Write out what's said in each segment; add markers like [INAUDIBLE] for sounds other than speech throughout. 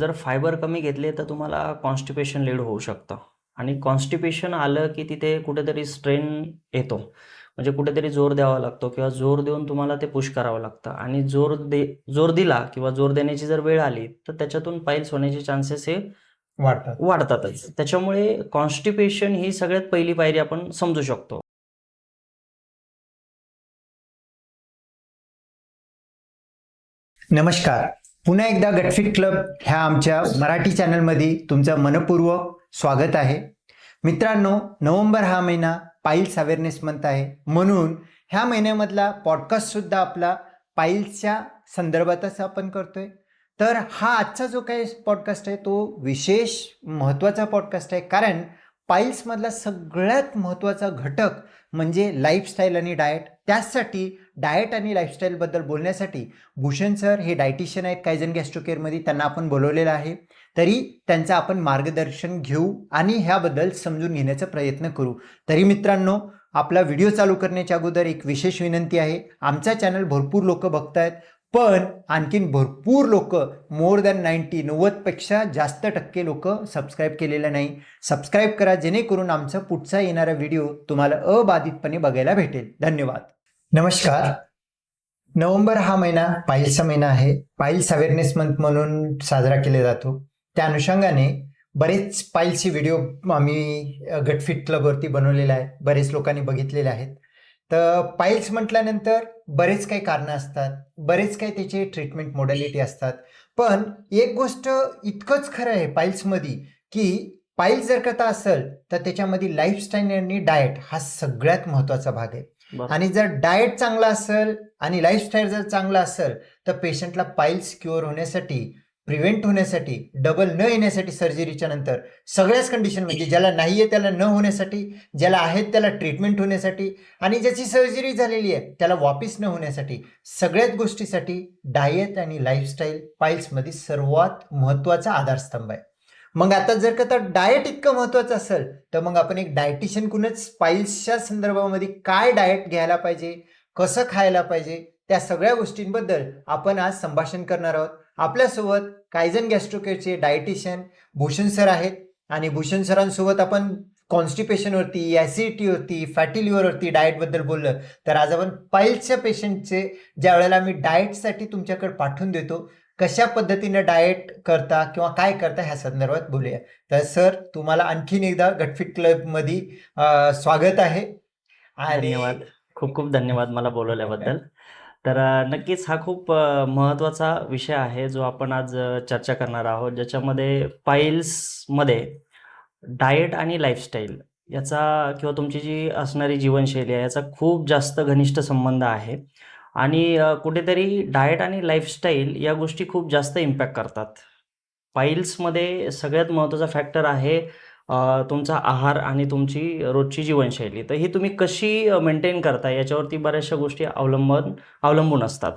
जर फायबर कमी घेतले तर तुम्हाला कॉन्स्टिपेशन लीड होऊ शकतं. आणि कॉन्स्टिपेशन आलं की तिथे कुठेतरी स्ट्रेन येतो. म्हणजे कुठेतरी जोर द्यावा लागतो किंवा जोर देऊन तुम्हाला ते पुश करावं लागतं. आणि जोर दे जोर दिला किंवा जोर देण्याची जर वेळ आली तर त्याच्यातून पाईल्स होण्याचे चान्सेस हे वाटतात वाढतातच. त्याच्यामुळे कॉन्स्टिपेशन ही सगळ्यात पहिली पायरी आपण समजू शकतो. नमस्कार. पुन्हा एकदा गटफिट क्लब ह्या आमच्या मराठी चॅनलमध्ये तुमचं मनपूर्वक स्वागत आहे. मित्रांनो नोव्हेंबर हा महिना पाईल्स अवेअरनेस मंथ आहे. म्हणून ह्या महिन्यामधला पॉडकास्टसुद्धा आपला पाईल्सच्या संदर्भातच आपण करतोय. तर हा आजचा जो काही पॉडकास्ट आहे तो विशेष महत्त्वाचा पॉडकास्ट आहे. कारण पाईल्समधला सगळ्यात महत्त्वाचा घटक म्हणजे लाईफस्टाईल आणि डाएट. त्याचसाठी डाएट आणि लाईफस्टाईलबद्दल बोलण्यासाठी भूषण सर हे डायटिशियन आहेत. कायझन गॅस्ट्रोकेअरमध्ये त्यांना आपण बोलवलेलं आहे. तरी त्यांचं आपण मार्गदर्शन घेऊ आणि ह्याबद्दल समजून घेण्याचा प्रयत्न करू. तरी मित्रांनो आपला व्हिडिओ चालू करण्याच्या अगोदर एक विशेष विनंती आहे. आमचा चॅनल भरपूर लोक बघतायत पण आणखीन भरपूर लोक मोर दॅन नाईन्टी नव्वदपेक्षा जास्त टक्के लोक सबस्क्राईब केलेलं नाही. सबस्क्राईब करा जेणेकरून आमचा पुढचा येणारा व्हिडिओ तुम्हाला अबाधितपणे बघायला भेटेल. धन्यवाद. नमस्कार. नोव्हेंबर हा महिना पाईलचा महिना आहे. पाईल्स अवेअरनेस मंथ म्हणून साजरा केला जातो. त्या अनुषंगाने बरेच पाईल्सचे व्हिडिओ आम्ही गटफिट क्लबवरती बनवलेले आहे बरेच लोकांनी बघितलेले आहेत. तर पाईल्स म्हटल्यानंतर बरेच काही कारणं असतात. बरेच काही त्याचे ट्रीटमेंट मोडॅलिटी असतात. पण एक गोष्ट इतकंच खरं आहे पाईल्समध्ये की पाईल्स जर करता असेल तर त्याच्यामध्ये लाईफस्टाईल आणि डाएट हा सगळ्यात महत्त्वाचा भाग आहे. आणि जर डाएट चांगला असेल आणि लाईफस्टाईल जर चांगला असेल तर पेशंटला पाईल्स क्युअर होण्यासाठी प्रिव्हेंट होण्यासाठी डबल न येण्यासाठी सर्जरीच्या नंतर सगळ्याच कंडिशन म्हणजे ज्याला नाही आहे त्याला न होण्यासाठी ज्याला आहेत त्याला ट्रीटमेंट होण्यासाठी आणि ज्याची सर्जरी झालेली आहे त्याला वापिस न होण्यासाठी सगळ्याच गोष्टीसाठी डाएट आणि लाईफस्टाईल पाईल्समध्ये सर्वात महत्त्वाचा आधारस्तंभ आहे. मग आता जर का तर डाएट इतकं महत्वाचं असेल तर मग आपण एक डायटिशियनकडूनच स्पाइल्सच्या संदर्भामध्ये काय डाएट घ्यायला पाहिजे कसं खायला पाहिजे त्या सगळ्या गोष्टींबद्दल आपण आज संभाषण करणार आहोत. आपल्यासोबत कायझन गॅस्ट्रोकेअरचे डायटिशियन भूषण सर आहेत. आणि भूषण सरांसोबत आपण कॉन्स्टिपेशनवरती ॲसिडिटीवरती फॅटी लिव्हरवरती डाएटबद्दल बोललं तर आज आपण पाईल्सच्या पेशंटचे ज्या वेळेला मी डाएटसाठी तुमच्याकडे पाठवून देतो कशा पद्धतीनं डाएट करता किंवा काय करता ह्या संदर्भात बोलूया. तर सर तुम्हाला आणखीन एकदा गटफिट क्लबमध्ये अं, स्वागत आहे. धन्यवाद. खूप खूप धन्यवाद मला बोलवल्याबद्दल. तर नक्कीच हा खूप महत्त्वाचा विषय आहे जो आपण आज चर्चा करणार आहोत. ज्याच्यामध्ये पाईल्समध्ये डाएट आणि लाईफस्टाईल याचा किंवा तुमची जी असणारी जीवनशैली आहे याचा खूप जास्त घनिष्ठ संबंध आहे. आणि कुठेतरी डाएट आणि लाईफस्टाईल या गोष्टी खूप जास्त इम्पॅक्ट करतात. पाईल्समध्ये सगळ्यात महत्त्वाचा फॅक्टर आहे तुमचा आहार आणि तुमची रोजची जीवनशैली. तर ही तुम्ही कशी मेंटेन करता याच्यावरती बऱ्याचशा गोष्टी अवलंबन अवलंबून असतात.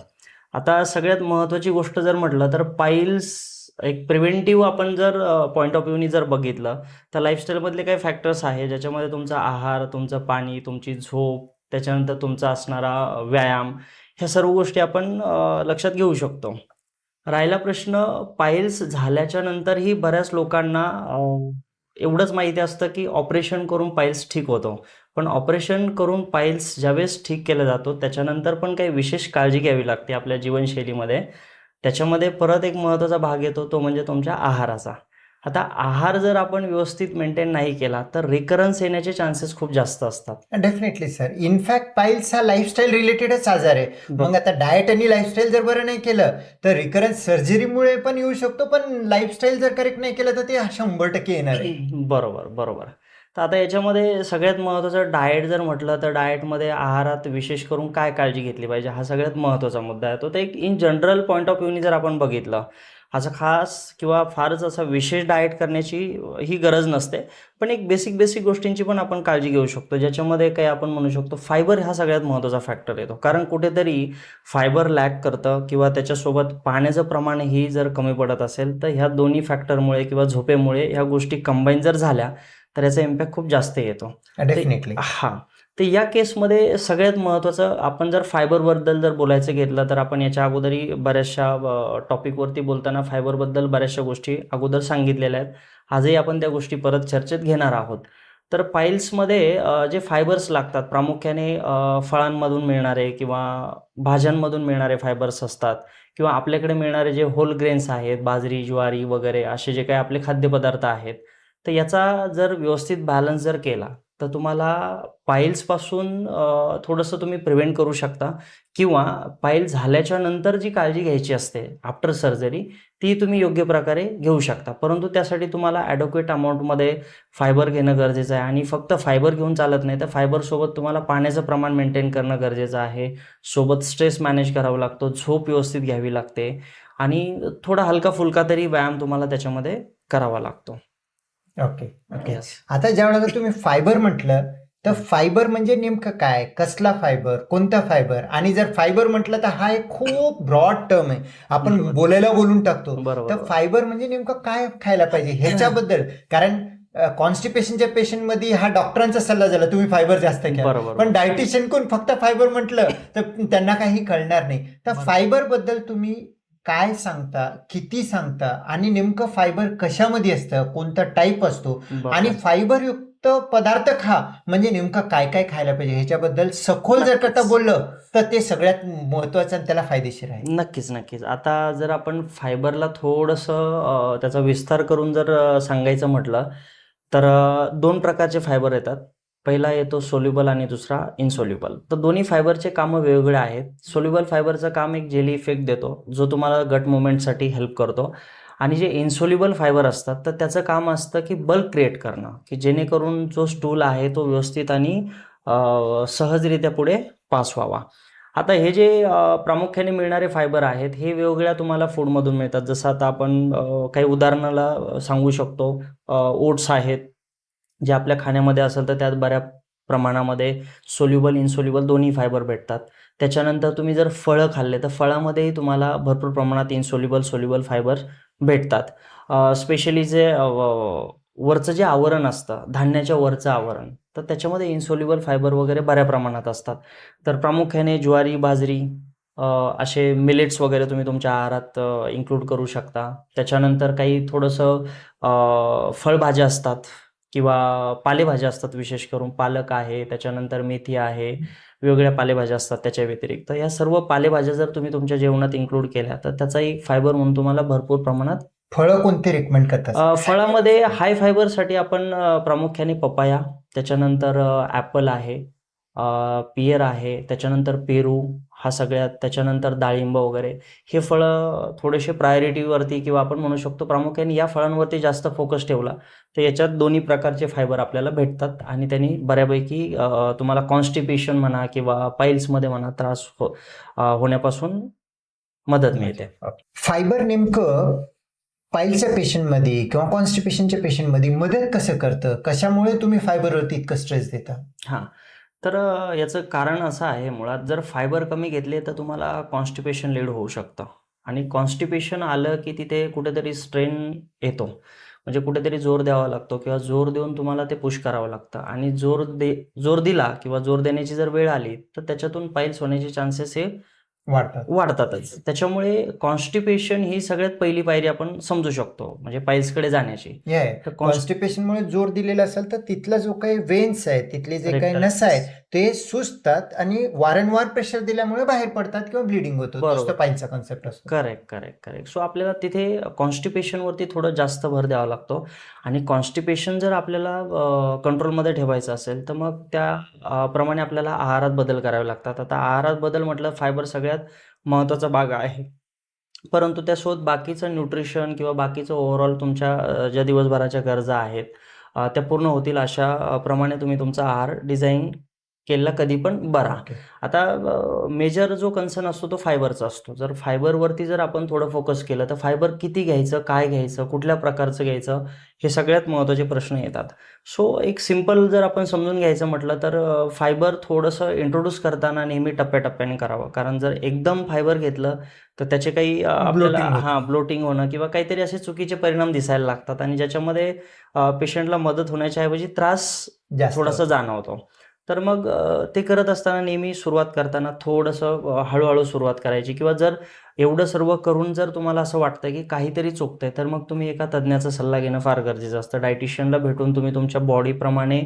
आता सगळ्यात महत्त्वाची गोष्ट जर म्हटलं तर पाईल्स एक प्रिव्हेंटिव्ह आपण जर पॉईंट ऑफ व्ह्यूनी जर बघितलं तर लाईफस्टाईलमधले काही फॅक्टर्स आहे ज्याच्यामध्ये तुमचा आहार तुमचं पाणी तुमची झोप त्याच्यानंतर तुमचा असणारा व्यायाम ह्या सर्व गोष्टी आपण लक्षात घेऊ शकतो. राहिला प्रश्न पायल्स झाल्याच्या नंतरही बऱ्याच लोकांना एवढंच माहिती असतं की ऑपरेशन करून पायल्स ठीक होतो. पण ऑपरेशन करून पायल्स ज्यावेळेस ठीक केला जातो त्याच्यानंतर पण काही विशेष काळजी घ्यावी लागते आपल्या जीवनशैलीमध्ये. त्याच्यामध्ये परत एक महत्त्वाचा भाग येतो तो म्हणजे तुमच्या आहाराचा. आता आहार जर आपण व्यवस्थित मेंटेन नाही केला तर रिकरन्स येण्याचे चान्सेस खूप जास्त असतात. Definitely sir in fact piles हा लाईफस्टाईल रिलेटेडच आजार आहे. मग आता डाएट आणि लाईफस्टाईल जर बरं नाही केलं तर रिकरन्स सर्जरीमुळे पण येऊ शकतो पण लाईफस्टाईल जर करेक्ट नाही केलं तर ते शंभर टक्के येणार आहे. [CLEARS THROAT] बरोबर बरोबर. तर आता याच्यामध्ये सगळ्यात महत्त्वाचं डाएट जर म्हटलं तर डाएटमध्ये आहारात विशेष करून काय काळजी घेतली पाहिजे हा सगळ्यात महत्त्वाचा मुद्दा आहे. तो ते एक इन जनरल पॉईंट ऑफ व्ह्यूनी जर आपण बघितलं असं खास किंवा फारच असा विशेष डाएट करण्याची ही गरज नसते. पण एक बेसिक बेसिक गोष्टींची पण आपण काळजी घेऊ शकतो. ज्याच्यामध्ये काही आपण म्हणू शकतो फायबर हा सगळ्यात महत्त्वाचा फॅक्टर येतो. कारण कुठेतरी फायबर लॅक करतं किंवा त्याच्यासोबत पाण्याचं प्रमाणही जर कमी पडत असेल तर ह्या दोन्ही फॅक्टरमुळे किंवा झोपेमुळे ह्या गोष्टी कंबाईन जर झाल्या तर याचा इम्पॅक्ट खूप जास्त येतो. डेफिनेटली हां. तर या केसमध्ये सगळ्यात महत्त्वाचं आपण जर फायबरबद्दल जर बोलायचं घेतलं तर आपण याच्या अगोदरही बऱ्याचशा टॉपिकवरती बोलताना फायबरबद्दल बऱ्याचशा गोष्टी अगोदर सांगितलेल्या आहेत. आजही आपण त्या गोष्टी परत चर्चेत घेणार आहोत. तर पाईल्समध्ये जे फायबर्स लागतात प्रामुख्याने फळांमधून मिळणारे किंवा भाज्यांमधून मिळणारे फायबर्स असतात किंवा आपल्याकडे मिळणारे जे होल ग्रेन्स आहेत बाजरी ज्वारी वगैरे असे जे काही आपले खाद्यपदार्थ आहेत तर याचा जर व्यवस्थित बॅलन्स जर केला तर तुम्हाला पाईल्सपासून थोडंसं तुम्ही प्रिव्हेंट करू शकता. किंवा पाईल झाल्याच्यानंतर जी काळजी घ्यायची असते आफ्टर सर्जरी ती तुम्ही योग्य प्रकारे घेऊ शकता. परंतु त्यासाठी तुम्हाला ॲडोक्वेट अमाऊंटमध्ये फायबर घेणं गरजेचं आहे. आणि फक्त फायबर घेऊन चालत नाही तर फायबरसोबत तुम्हाला पाण्याचं प्रमाण मेंटेन करणं गरजेचं आहे. सोबत स्ट्रेस मॅनेज करावा लागतो झोप व्यवस्थित घ्यावी लागते. आणि थोडा हलका फुलका तरी व्यायाम तुम्हाला त्याच्यामध्ये करावा लागतो. Okay okay Yes. आता ज्यावेळेला तुम्ही फायबर म्हटलं तर फायबर म्हणजे नेमकं काय? कसला फायबर कोणता फायबर आणि जर फायबर म्हटलं तर हा एक खूप ब्रॉड टर्म आहे. आपण बरोबर. बोलायला बोलून टाकतो. बरोबर. तर फायबर म्हणजे नेमकं काय खायला पाहिजे? ह्याच्याबद्दल. कारण कॉन्स्टिपेशनच्या पेशंटमध्ये हा डॉक्टरांचा सल्ला झाला तुम्ही फायबर जास्त घ्या. बरोबर. पण डायटिशियन कोण? फक्त फायबर म्हटलं तर त्यांना काही कळणार नाही. तर बरोबर. फायबरबद्दल तुम्ही काय सांगता किती सांगता आणि नेमकं फायबर कशामध्ये असतं कोणता टाईप असतो. आणि फायबर युक्त पदार्थ खा म्हणजे नेमकं काय काय खायला पाहिजे ह्याच्याबद्दल सखोल जर करता बोललं तर ते सगळ्यात महत्वाचं आणि त्याला फायदेशीर आहे. नक्कीच नक्कीच. आता जर आपण फायबरला थोडंसं त्याचा विस्तार करून जर सांगायचं म्हटलं तर दोन प्रकारचे फायबर येतात. पहिला येतो सोल्युबल आणि दुसरा इनसोल्युबल तर दोन्ही फायबरचे कामं वेगवेगळे आहेत. सोल्युबल फायबरचं काम एक जेली इफेक्ट देतो जो तुम्हाला गट मुवमेंटसाठी हेल्प करतो. आणि जे इन्सोल्युबल फायबर असतात तर त्याचं काम असतं की बल्क क्रिएट करणं की जेणेकरून जो स्टूल आहे तो व्यवस्थित आणि सहजरित्या पुढे पास व्हावा. आता हे जे प्रामुख्याने मिळणारे फायबर आहेत हे वेगवेगळ्या तुम्हाला फूडमधून मिळतात. जसं आता आपण काही उदाहरणाला सांगू शकतो. ओट्स आहेत जे आपल्या खाण्यामध्ये असेल तर त्यात बऱ्या प्रमाणामध्ये सोल्युबल इन्सोल्युबल दोन्ही फायबर भेटतात. त्याच्यानंतर तुम्ही जर फळं खाल्ले तर फळामध्येही तुम्हाला भरपूर प्रमाणात इन्सोल्युबल सोल्युबल फायबर भेटतात. स्पेशली जे वरचं जे आवरण असतं धान्याच्या वरचं आवरण तर त्याच्यामध्ये इन्सोल्युबल फायबर वगैरे बऱ्या प्रमाणात असतात. तर प्रामुख्याने ज्वारी बाजरी असे मिलेट्स वगैरे तुम्ही तुमच्या आहारात इन्क्लूड करू शकता. त्याच्यानंतर काही थोडंसं फळभाज्या असतात. किंवा पालेभाज्या असतात विशेष करून पालक आहे त्याच्यानंतर मेथी आहे वेगवेगळ्या पालेभाज्या असतात त्याच्या व्यतिरिक्त. या सर्व पालेभाज्या जर तुम्ही तुमच्या जेवणात इन्क्लूड केल्या तर त्याचा एक फायबर म्हणून तुम्हाला भरपूर प्रमाणात फळं कोणते रेकमेंड करतात? फळामध्ये हाय फायबरसाठी आपण प्रामुख्याने पपाया त्याच्यानंतर ॲपल आहे पियर आहे त्याच्यानंतर पेरू हा सगळ्यात त्याच्यानंतर डाळिंब वगैरे हे फळं थोडेसे प्रायोरिटीवरती किंवा आपण म्हणू शकतो प्रामुख्याने या फळांवरती जास्त फोकस ठेवला तर याच्यात दोन्ही प्रकारचे फायबर आपल्याला भेटतात आणि त्यांनी बऱ्यापैकी तुम्हाला कॉन्स्टिपेशन म्हणा किंवा पाईल्समध्ये म्हणा त्रास हो होण्यापासून मदत मिळते. फायबर नेमकं पाईलच्या पेशंटमध्ये किंवा कॉन्स्टिपेशनच्या पेशंटमध्ये मदत कसं करतं? कशामुळे तुम्ही फायबरवरती इतकं स्ट्रेस देता? हां. तर अ, याचं कारण असं आहे मुळात जर फायबर कमी घेतले तर तुम्हाला कॉन्स्टिपेशन लीड होऊ शकतं. आणि कॉन्स्टिपेशन आलं की तिथे कुठेतरी स्ट्रेन येतो. म्हणजे कुठेतरी जोर द्यावा लागतो किंवा जोर देऊन तुम्हाला ते पुश करावं लागतं. आणि जोर दे जोर दिला किंवा जोर देण्याची जर वेळ आली तर त्याच्यातून पाईल्स होण्याचे चान्सेस हे वाढतात. वाढतातच. त्याच्यामुळे कॉन्स्टिपेशन ही सगळ्यात पहिली पायरी आपण समजू शकतो म्हणजे पाईल्सकडे जाण्याची. हे तर कॉन्स्ट कॉन्स्टिपेशनमुळे जोर दिलेला असेल तर तिथला जो काही वेन्स आहे तिथले जे काही. नस आहे ते सुजतात आणि वारंवार प्रेशर दिल्यामुळे बाहेर पडतात किंवा ब्लिडिंग होतं. पाईलचा कॉन्सेप्ट असतो. करेक्ट करेक्ट करेक्ट सो आपल्याला तिथे कॉन्स्टिपेशनवरती थोडं जास्त भर द्यावा लागतो. आणि कॉन्स्टिपेशन जर आपल्याला कंट्रोलमध्ये ठेवायचं असेल तर मग त्या अ, प्रमाणे आपल्याला आहारात बदल करावे लागतात. आता आहारात बदल म्हटलं फायबर सगळ्यात महत्त्वाचा भाग आहे. परंतु त्यासोबत बाकीचं न्यूट्रिशन किंवा बाकीचं ओव्हरऑल तुमच्या ज्या दिवसभराच्या गरजा आहेत त्या पूर्ण होतील अशा प्रमाणे तुम्ही तुमचा आहार डिझाईन केला कधी पण बरा. आता मेजर जो कन्सर्न असतो तो फायबरचा असतो. जर फायबरवरती जर आपण थोडं फोकस केलं तर फायबर किती घ्यायचं काय घ्यायचं कुठल्या प्रकारचं घ्यायचं हे सगळ्यात महत्त्वाचे प्रश्न येतात. सो एक सिंपल जर आपण समजून घ्यायचं म्हटलं तर फायबर थोडंसं इंट्रोड्यूस करताना नेहमी टप्प्याटप्प्याने करावं. कारण जर एकदम फायबर घेतलं तर त्याचे काही आपल्याला. हां ब्लोटिंग होणं किंवा काहीतरी असे चुकीचे परिणाम दिसायला लागतात आणि ज्याच्यामध्ये पेशंटला मदत होण्याच्या ऐवजी त्रास थोडासा जाणवतो. तर मग ते करत असताना नेहमी सुरुवात करताना थोडंसं हळूहळू सुरुवात करायची किंवा जर एवढं सर्व करून जर तुम्हाला असं वाटतं की काहीतरी चुकतंय तर मग तुम्ही एका तज्ज्ञाचा सल्ला घेणं फार गरजेचं असतं. डायटिशियनला भेटून तुम्ही तुमच्या बॉडीप्रमाणे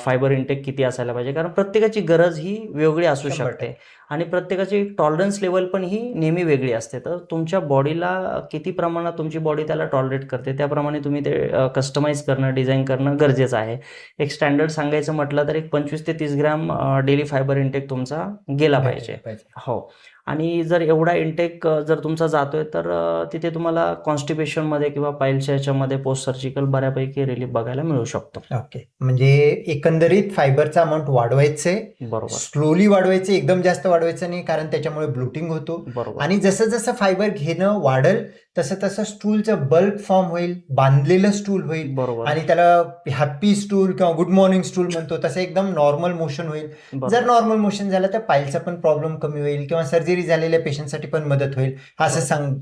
फायबर इंटेक किती असायला पाहिजे? कारण प्रत्येकाची गरज ही वेगळी असू शकते आणि प्रत्येकाची टॉलरन्स लेवल पण ही नेहमी वेगळी असते. तर तुमच्या बॉडीला किती प्रमाणात तुमची बॉडी त्याला टॉलरेट करते त्याप्रमाणे तुम्ही ते कस्टमाइज करणं डिझाईन करणं गरजेचं आहे. एक स्टँडर्ड सांगायचं म्हटलं तर एक पंचवीस ते तीस ग्रॅम डेली फायबर इंटेक तुमचा गेला पाहिजे. हो. आणि जर एवढा इंटेक जर तुमचा जातोय तर तिथे तुम्हाला कॉन्स्टिपेशनमध्ये किंवा पाईलच्या याच्यामध्ये पोस्ट सर्जिकल बऱ्यापैकी रिलीफ बघायला मिळू शकतो. ओके म्हणजे एकंदरीत फायबरचा अमाऊंट वाढवायचे बरोबर. स्लोली वाढवायचे एकदम जास्त वाढवायचं नाही कारण त्याच्यामुळे ब्लुटिंग होतो. बरोबर. आणि जसं जसं फायबर घेणं वाढल तसं तसं स्टूलचं बल्क फॉर्म होईल बांधलेलं स्टूल होईल. बरोबर. आणि त्याला हॅपी स्टूल किंवा गुड मॉर्निंग स्टूल म्हणतो तसं एकदम नॉर्मल मोशन होईल. जर नॉर्मल मोशन झालं तर पायलचा पण प्रॉब्लेम कमी होईल किंवा सर्जरी झालेल्या पेशंटसाठी पण मदत होईल असं सांग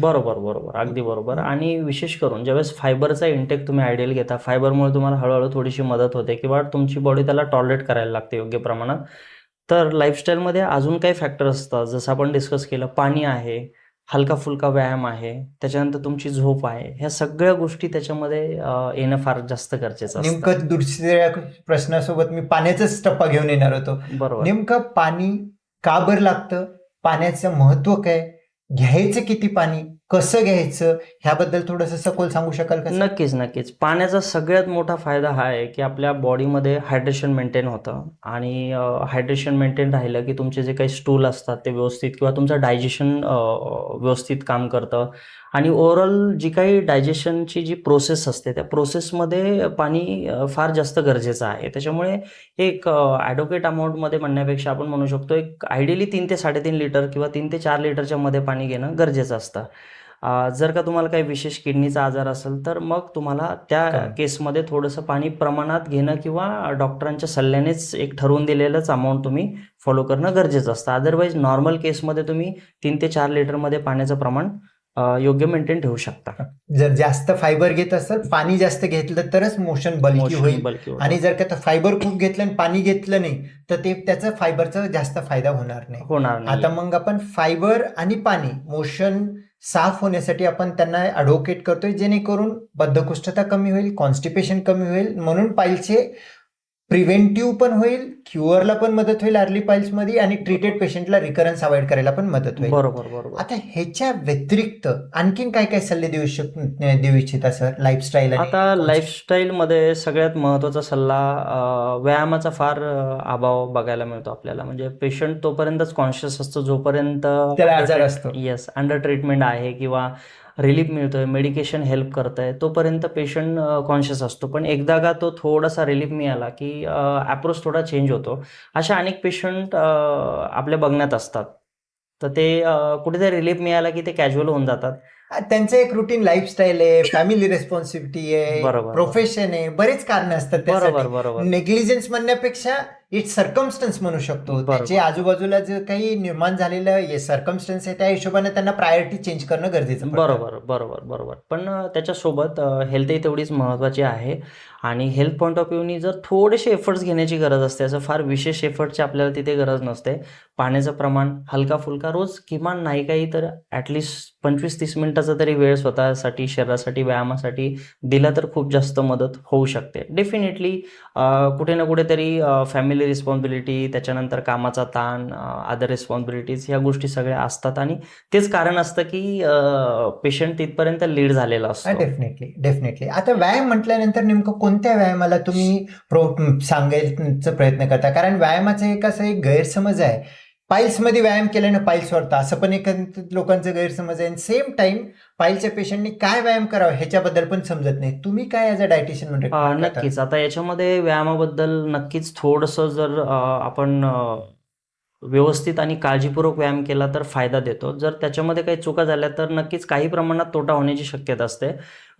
बरोबर बरोबर. अगदी बरोबर. आणि विशेष करून ज्यावेळेस फायबरचा इंटेक तुम्ही आयडियल घेता फायबरमुळे तुम्हाला हळूहळू थोडीशी मदत होते किंवा तुमची बॉडी त्याला टॉलरेट करायला लागते योग्य प्रमाणात. तर लाईफस्टाईलमध्ये अजून काही फॅक्टर असतात. जसं आपण डिस्कस केलं पाणी आहे हलका फुलका व्यायाम आहे त्याच्यानंतर तुमची झोप आहे. ह्या सगळ्या गोष्टी त्याच्यामध्ये येणं फार जास्त गरजेचं नेमकं दुसऱ्या प्रश्नासोबत मी पाण्याचाच टप्पा घेऊन येणार होतो. बरोबर. नेमकं पाणी का बरं लागतं? पाण्याचं महत्त्व काय? घ्यायचं किती पाणी? कसं घ्यायचं? ह्याबद्दल थोडंसं सखोल सांगू शकाल का नक्कीच नक्कीच. पाण्याचा सगळ्यात मोठा फायदा हा आहे की आपल्या बॉडीमध्ये हायड्रेशन मेंटेन होतं. आणि हायड्रेशन मेंटेन राहिलं की तुमचे जे काही स्टूल असतात ते व्यवस्थित किंवा तुमचं डायजेशन व्यवस्थित काम करतं. आणि ओव्हरऑल जी काही डायजेशनची जी प्रोसेस असते त्या प्रोसेसमध्ये पाणी फार जास्त गरजेचं आहे. त्याच्यामुळे एक ॲडव्होकेट अमाऊंटमध्ये म्हणण्यापेक्षा आपण म्हणू शकतो एक आयडियली तीन ते साडेतीन लिटर किंवा तीन ते चार लिटरच्या मध्ये पाणी घेणं गरजेचं असतं. जर का तुम्हाला काही विशेष किडनीचा आजार असेल तर मग तुम्हाला त्या? केसमध्ये थोडंसं पाणी प्रमाणात घेणं किंवा डॉक्टरांच्या सल्ल्यानेच एक ठरवून दिलेलंच अमाऊंट तुम्ही फॉलो करणं गरजेचं असतं. अदरवाईज नॉर्मल केसमध्ये तुम्ही तीन ते चार लिटरमध्ये पाण्याचं प्रमाण योग्य मेंटेन ठेवू शकता. जर जास्त फायबर घेत असेल पाणी जास्त घेतलं तरच मोशन बल्की होईल. आणि जर का फायबर खूप घेतलं आणि पाणी घेतलं नाही तर ते त्याचा फायबरचा जास्त फायदा होणार नाही. होणार नाही. आता मग आपण फायबर आणि पाणी मोशन साफ होण्यासाठी आपण त्यांना ॲडव्होकेट करतोय जेणेकरून बद्धकुष्ठता कमी होईल कॉन्स्टिपेशन कमी होईल म्हणून पाईलचे प्रिव्हेंटिव्ह पण होईल क्युअरला पण मदत होईल अर्ली पाईल्समध्ये आणि ट्रीटेड पेशंटला रिकरन्स अवॉइड करायला पण मदत होईल. बरोबर बरोबर. आता ह्याच्या व्यतिरिक्त आणखीन काय काय सल्ले देऊ शक देऊ इच्छिता सर लाईफस्टाईल आता लाईफस्टाईलमध्ये सगळ्यात महत्त्वाचा सल्ला व्यायामाचा फार अभाव बघायला मिळतो आपल्याला. म्हणजे पेशंट तोपर्यंतच कॉन्शियस असतो जोपर्यंत त्याला आजार असतो. येस अंडर ट्रीटमेंट आहे किंवा रिलीफ मिळतोय मेडिकेशन हेल्प करतंय तोपर्यंत पेशंट कॉन्शियस असतो. पण एकदा का तो थोडासा रिलीफ मिळाला की अप्रोच थोडा चेंज होतो. अशा अनेक पेशंट आपल्या बघण्यात असतात. तर ते कुठेतरी रिलीफ मिळाला की ते कॅज्युअल होऊन जातात. त्यांचं एक रुटीन लाईफस्टाईल आहे फॅमिली रेस्पॉन्सिबिलिटी आहे बरोबर. प्रोफेशन आहे बरेच कारण असतात बरोबर बरोबर. नेग्लिजन्स म्हणण्यापेक्षा इट्स सर्कमस्टन्स म्हणू शकतो. त्याचे आजूबाजूला जे काही निर्माण झालेलं सर्कमस्टन्स आहे त्या हिशोबाने त्यांना प्रायोरिटी चेंज करणं गरजेचं. बरोबर बरोबर बरोबर पण त्याच्यासोबत हेल्थही तेवढीच महत्त्वाची आहे आणि हेल्थ पॉईंट ऑफ व्ह्यूनी जर थोडेसे एफर्ट्स घेण्याची गरज असते असं फार विशेष एफर्टची आपल्याला तिथे गरज नसते. पाण्याचं प्रमाण हलका फुलका रोज किमान नाही काही तर ॲटलिस्ट पंचवीस तीस मिनिटाचा तरी वेळ स्वतःसाठी शरीरासाठी व्यायामासाठी दिला तर खूप जास्त मदत होऊ शकते. डेफिनेटली कुठे ना कुठेतरी फॅमिली रिस्पॉन्सिबिलिटी त्याच्यानंतर कामाचा ताण अदर रिस्पॉन्सिबिलिटीज ह्या गोष्टी सगळ्या असतात आणि तेच कारण असतं की पेशंट तिथपर्यंत लीड झालेला असतो. डेफिनेटली डेफिनेटली आता व्यायाम म्हटल्यानंतर नेमकं कोणत्या व्यायामाला तुम्ही प्रो सांगायचा प्रयत्न करता? कारण व्यायामाचा एक असं एक गैरसमज आहे. पाईल्समध्ये व्यायाम केल्यानं पाईल्स वाढतं असं पण एक लोकांचं गैरसमज आहे. सेम टाइम पाईलच्या पेशंटनी काय व्यायाम करावा ह्याच्याबद्दल पण समजत नाही. तुम्ही काय ॲज अ डायटिशियन म्हणजे नक्कीच. आता याच्यामध्ये व्यायामाबद्दल नक्कीच थोडंसं जर आपण व्यवस्थित आणि काळजीपूर्वक व्यायाम केला तर फायदा देतो. जर त्याच्यामध्ये काही चुका झाल्या तर नक्कीच काही प्रमाणात तोटा होण्याची शक्यता असते.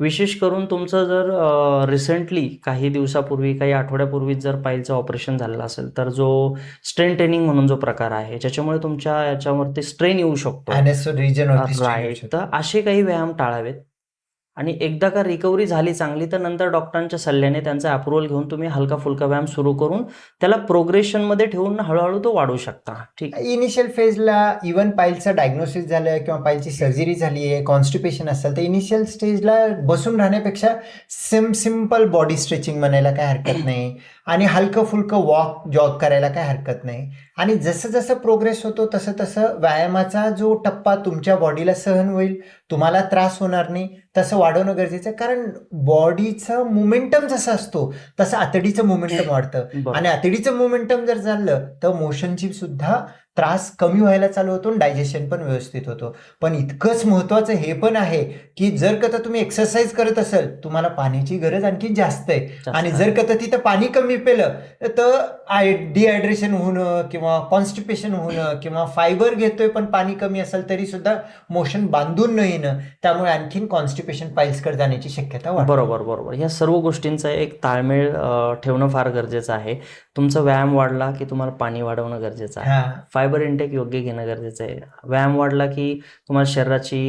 विशेष करून तुमचं जर रिसेंटली काही दिवसापूर्वी काही आठवड्यापूर्वीच जर पाईलचं ऑपरेशन झालेलं असेल तर जो स्ट्रेन ट्रेनिंग म्हणून जो प्रकार आहे ज्याच्यामुळे तुमच्या याच्यावरती स्ट्रेन येऊ शकतो. राईट तर असे काही व्यायाम टाळावेत. आणि एकदा का रिकव्हरी झाली चांगली तर नंतर डॉक्टरांच्या सल्ल्याने त्यांचा अप्रुव्हल घेऊन तुम्ही हलका फुलका व्यायाम सुरू करून त्याला प्रोग्रेशनमध्ये ठेवून हळूहळू तो वाढू शकता. ठीक आहे. इनिशियल फेजला इव्हन पाईलचं डायग्नोसिस झालं किंवा पाईलची सर्जरी झाली आहे कॉन्स्टिपेशन असेल तर इनिशियल स्टेजला बसून राहण्यापेक्षा सिम सिंपल बॉडी स्ट्रेचिंग म्हणायला काय हरकत नाही. आणि हलकं फुलकं वॉक जॉग करायला काय हरकत नाही. आणि जसं जसं प्रोग्रेस होतो तसं तसं व्यायामाचा जो टप्पा तुमच्या बॉडीला सहन होईल तुम्हाला त्रास होणार नाही. तसं वाढवणं गरजेचं आहे कारण बॉडीचं मोमेंटम जसं असतो तसं आतडीचं मोमेंटम वाढतं. आणि आतडीचं मोमेंटम जर झालं तर मोशनची सुद्धा त्रास कमी व्हायला चालू होतो आणि डायजेशन पण व्यवस्थित होतो. पण इतकंच महत्वाचं हे पण आहे की जर का तुम्ही एक्सरसाइज करत असाल तुम्हाला पाण्याची गरज आणखी जास्त आहे. आणि. जर का तिथं पाणी कमी पेलं तर आय डिहायड्रेशन होणं किंवा कॉन्स्टिपेशन होणं किंवा फायबर घेतोय पण पाणी कमी असेल तरी सुद्धा मोशन बांधून न येणं त्यामुळे आणखीन कॉन्स्टिपेशन पाईल्सकडे जाण्याची शक्यता बरोबर बरोबर. ह्या सर्व गोष्टींचा एक ताळमेळ ठेवणं फार गरजेचं आहे. तुमचा व्यायाम वाढला की तुम्हाला पाणी वाढवणं गरजेचं आहे. फायबर इंटेक योग्य घेणं गरजेचं आहे. व्यायाम वाढला की तुम्हाला शरीराची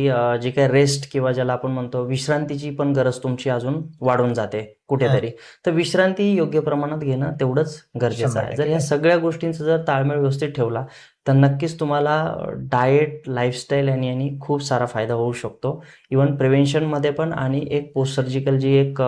जी काही रेस्ट किंवा ज्याला आपण म्हणतो विश्रांतीची पण गरज तुमची अजून वाढून जाते कुठेतरी. तर विश्रांती योग्य प्रमाणात घेणं तेवढंच गरजेचं आहे. जर. ह्या सगळ्या गोष्टींचा जर ताळमेळ व्यवस्थित ठेवला तर नक्कीच तुम्हाला डाएट लाईफस्टाईल यांनी यांनी खूप सारा फायदा होऊ शकतो. इवन प्रिव्हेन्शनमध्ये पण आणि एक पोस्ट सर्जिकल जी एक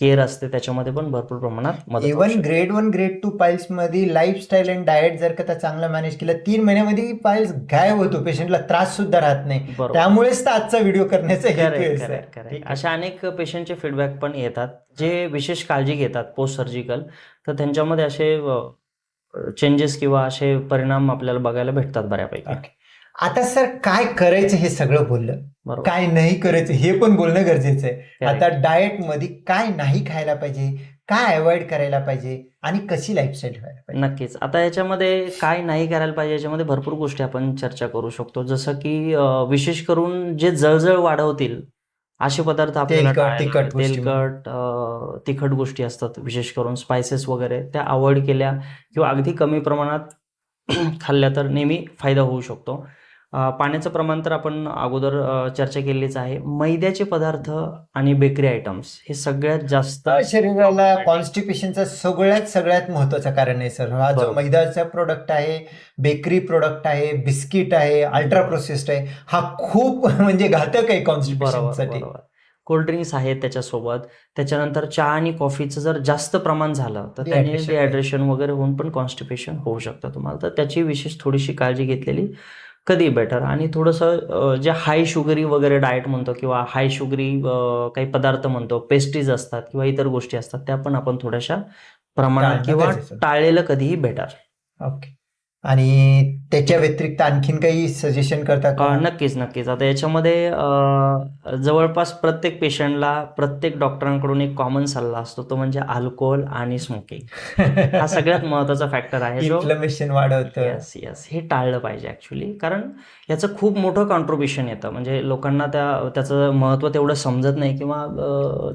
केअर असते त्याच्यामध्ये पण भरपूर प्रमाणात मदत होऊ इवन शकते. ग्रेड वन ग्रेड टू पाईल्समध्ये लाईफस्टाईल अँड डाएट जर का त्या चांगलं मॅनेज केलं तीन महिन्यामध्ये पाईल्स गायब होतो पेशंटला त्रास सुद्धा राहत नाही बरोबर त्यामुळेच तर आजचा व्हिडिओ करण्याचा हेतू आहे, करेक्ट sir. करेक्ट करेक्ट ठीक आहे. अशा अनेक पेशंटचे फीडबॅक पण येतात जे विशेष काळजी घेतात पोस्ट सर्जिकल तर त्यांच्यामध्ये असे चेंजेस किंवा असे परिणाम आपल्याला बघायला भेटतात बऱ्यापैकी Okay. आता सर काय करायचं हे सगळं बोललं? काय नाही करायचं हे पण बोलणं गरजेचं आहे. आता डाएटमध्ये काय नाही खायला पाहिजे काय अवॉइड करायला पाहिजे आणि कशी लाईफस्टाईल ठेवायला पाहिजे? नक्कीच. आता याच्यामध्ये काय नाही करायला पाहिजे याच्यामध्ये भरपूर गोष्टी आपण चर्चा करू शकतो. जसं की विशेष करून जे जळजळ वाढवतील असे पदार्थ आपल्याला तिखट. तेलकट तिखट गोष्टी असतात विशेष करून स्पायसेस वगैरे. त्या अवॉइड केल्या किंवा अगदी कमी प्रमाणात [CLEARS THROAT] खाल्ल्या तर नेहमी फायदा होऊ शकतो. पाण्याचं प्रमाण तर आपण अगोदर चर्चा केलीच आहे. मैद्याचे पदार्थ आणि बेकरी आयटम्स हे सगळ्यात जास्त शरीराला कॉन्स्टिपेशनचं सगळ्यात सगळ्यात महत्वाचं कारण आहे सर. हा जो. मैदाचा प्रोडक्ट आहे बेकरी प्रोडक्ट आहे बिस्किट आहे अल्ट्रा प्रोसेस्ड आहे हा खूप [LAUGHS] म्हणजे घातक आहे कॉन्स्टिपेशनसाठी कोल्ड्रिंक्स आहेत त्याच्यासोबत. त्याच्यानंतर चहा आणि कॉफीचं जर जास्त प्रमाण झालं तर त्याने. डिहायड्रेशन वगैरे होऊन पण कॉन्स्टिपेशन होऊ शकतं तुम्हाला. तर त्याची विशेष थोडीशी काळजी घेतलेली. कधी बेटर आणि थोडंसं जे हाय शुगरी वगैरे डाएट म्हणतो किंवा हाय शुगरी काही पदार्थ म्हणतो पेस्ट्रीज असतात किंवा इतर गोष्टी असतात त्या पण आपण थोड्याशा प्रमाणात किंवा. टाळलेलं कधीही बेटर ओके आणि त्याच्या व्यतिरिक्त आणखीन काही सजेशन करता का? नक्कीच नक्कीच. आता याच्यामध्ये जवळपास प्रत्येक पेशंटला प्रत्येक डॉक्टरांकडून एक कॉमन सल्ला असतो तो म्हणजे अल्कोहोल आणि स्मोकिंग हा सगळ्यात [LAUGHS] महत्त्वाचा फॅक्टर आहे जो इन्फ्लमेशन वाढवतं. येस येस हे टाळलं पाहिजे ॲक्च्युली कारण याचं खूप मोठं कॉन्ट्रीब्युशन येतं. म्हणजे लोकांना त्या त्याचं महत्त्व तेवढं समजत नाही किंवा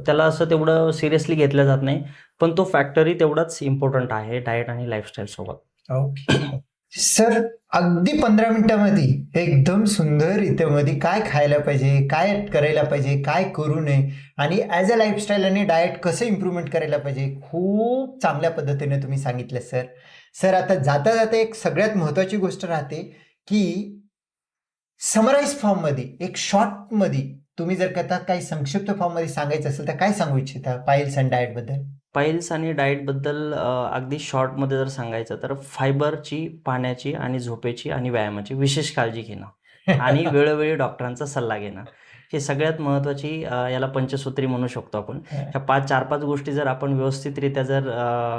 त्याला असं तेवढं सिरियसली घेतलं जात नाही. पण तो फॅक्टरी तेवढाच इम्पॉर्टंट आहे डाएट आणि लाईफस्टाईल सोबत. ओके सर अगदी पंधरा मिनिटामध्ये. एकदम सुंदर इथेमध्ये काय खायला पाहिजे काय करायला पाहिजे काय करू नये आणि ॲज अ लाईफस्टाईल आणि डाएट कसं इम्प्रूव्हमेंट करायला पाहिजे खूप चांगल्या पद्धतीने तुम्ही सांगितलं सर. सर आता जाता जाता एक सगळ्यात महत्त्वाची गोष्ट राहते की समराईज फॉर्ममध्ये एक शॉर्टमध्ये तुम्ही जर का काही संक्षिप्त फॉर्ममध्ये सांगायचं असेल तर काय सांगू इच्छिता? पाईल्स अँड डाएटबद्दल पाईल्स आणि डाएटबद्दल अगदी शॉर्टमध्ये जर सांगायचं तर फायबरची पाण्याची आणि झोपेची आणि व्यायामाची विशेष काळजी घेणं आणि [LAUGHS] वेळोवेळी डॉक्टरांचा सल्ला घेणं. ही सगळ्यात महत्त्वाची याला पंचसूत्री म्हणू शकतो आपण. ह्या पाच चार पाच गोष्टी जर आपण व्यवस्थितरित्या जर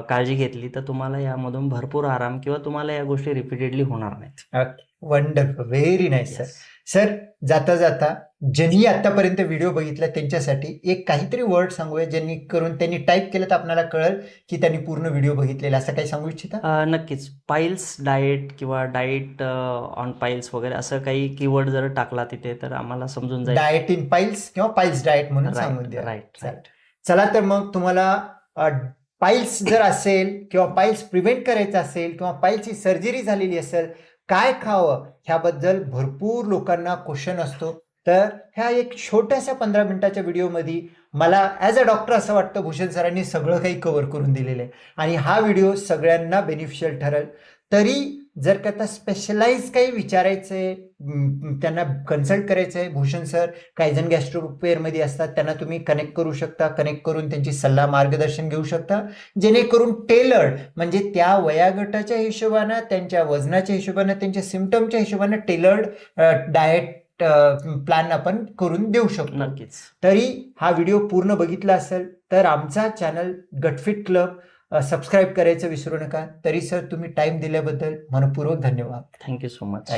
काळजी घेतली तर तुम्हाला यामधून भरपूर आराम किंवा तुम्हाला या गोष्टी रिपीटेडली होणार नाहीत. Wonderful very nice sir sir जाता जाता ज्यांनी आतापर्यंत व्हिडिओ बघितला त्यांच्यासाठी एक काहीतरी वर्ड सांगूया ज्यांनी करून त्यांनी टाईप केलं तर आपल्याला कळेल की त्यांनी पूर्ण व्हिडिओ बघितलेला असं काही सांगू इच्छिता? नक्कीच. पाईल्स डाएट किंवा डाएट ऑन पाईल्स वगैरे असं काही कीवर्ड जर टाकला तिथे तर आम्हाला समजून जाईल. डाएट इन पाईल्स किंवा पाईल्स डाएट म्हणून सांगून द्या. राईट. राईट चला तर मग तुम्हाला पाईल्स जर असेल किंवा पाईल्स प्रिव्हेंट करायचं असेल किंवा पाईल्सची सर्जरी झालेली असेल काय खावं ह्याबद्दल भरपूर लोकांना क्वेश्चन असतो. तर ह्या एक छोट्याशा पंधरा मिनिटाच्या व्हिडिओमध्ये मला ॲज अ डॉक्टर असं वाटतं भूषण सरांनी सगळं काही कव्हर करून दिलेलं आहे. आणि हा व्हिडिओ सगळ्यांना बेनिफिशियल ठरेल. तरी जर का आता स्पेशलाइज काही विचारायचं आहे त्यांना कन्सल्ट करायचं आहे भूषण सर काही जण गॅस्ट्रोपेअरमध्ये असतात त्यांना तुम्ही कनेक्ट करू शकता कनेक्ट करून त्यांची सल्ला मार्गदर्शन घेऊ शकता. जेणेकरून टेलर्ड म्हणजे त्या वयागटाच्या हिशोबानं त्यांच्या वजनाच्या हिशोबानं त्यांच्या सिमटमच्या हिशोबानं टेलर्ड डाएट प्लॅन आपण करून देऊ शकतो. नक्कीच. तरी हा व्हिडिओ पूर्ण बघितला असेल तर आमचा चॅनल गटफिट क्लब सबस्क्राईब करायचं विसरू नका. तरी सर तुम्ही टाईम दिल्याबद्दल मनपूर्वक धन्यवाद. थँक्यू सो मच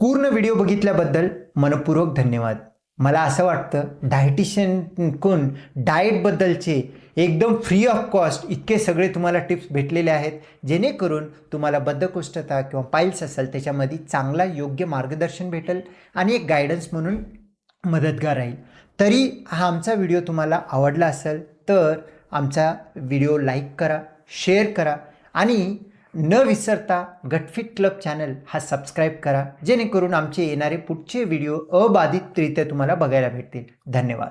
पूर्ण व्हिडिओ बघितल्याबद्दल मनपूर्वक धन्यवाद. मला असं वाटतं डायटिशियन कोण डाएटबद्दलचे एकदम फ्री ऑफ कॉस्ट इतके सगळे तुम्हाला टिप्स भेटलेले आहेत जेणेकरून तुम्हाला बद्धकोष्ठता किंवा पाईल्स असेल त्याच्यामध्ये चांगला योग्य मार्गदर्शन भेटेल आणि एक गायडन्स म्हणून मदतगार राहील. तरी हा आमचा व्हिडिओ तुम्हाला आवडला असेल तर आमचा व्हिडिओ लाईक करा शेअर करा आणि न विसरता गटफिट क्लब चॅनल हा सबस्क्राईब करा जेणेकरून आमचे येणारे पुढचे व्हिडिओ अबाधितरित्या तुम्हाला बघायला भेटतील. धन्यवाद.